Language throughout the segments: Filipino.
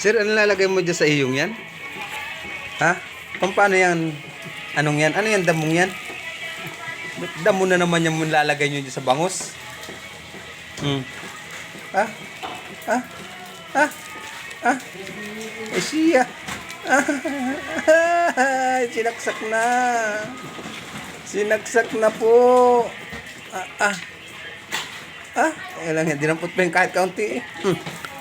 Sir, ano lalagay mo dyan sa iyong yan? Ha? Pam- Paano yan? Anong yan? Ano yan damong yan? Damo na naman yung lalagay nyo dyan sa bangus. Hmm. Ha? Ha? Ha? Ha? Eh siya. Ah, sinaksak na. Sinaksak na po. Ah, ah. Ah, eh lang yan. Dinampot pa yung kahit kaunti eh. Hmm.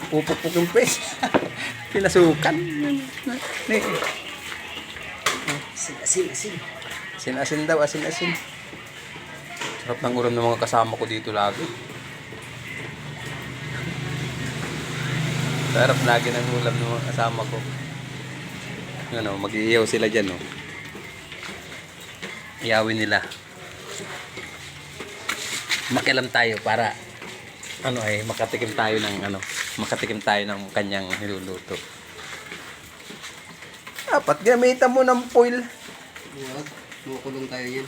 Pupupuk yung face. Pinasukan. Ni. Asin, asin, asin. Asin-asin daw, asin-asin. Sarap ng ulam ng mga kasama ko dito lagi. Sarap lagi ng ulam ng mga kasama ko. Ano, mag-iiyaw sila dyan, no? Iyawin nila. Makilam tayo para ano ay makatikim tayo ng ano, makatikim tayo ng kanyang niluluto. Dapat gamitan mo ng foil. Huwag. Mukulong tayo yan.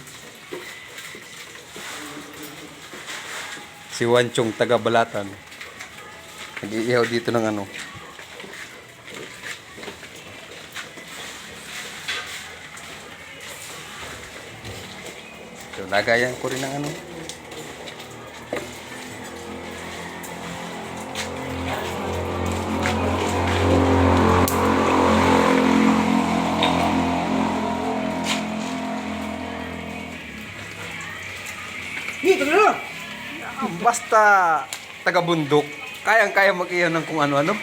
Si Wanchong taga Balatan. Nag-iihaw dito ng ano. So, lagayan ko rin ng ano. Dito na! Basta taga bundok, kayang-kaya mag-ihaw ng kung ano-ano.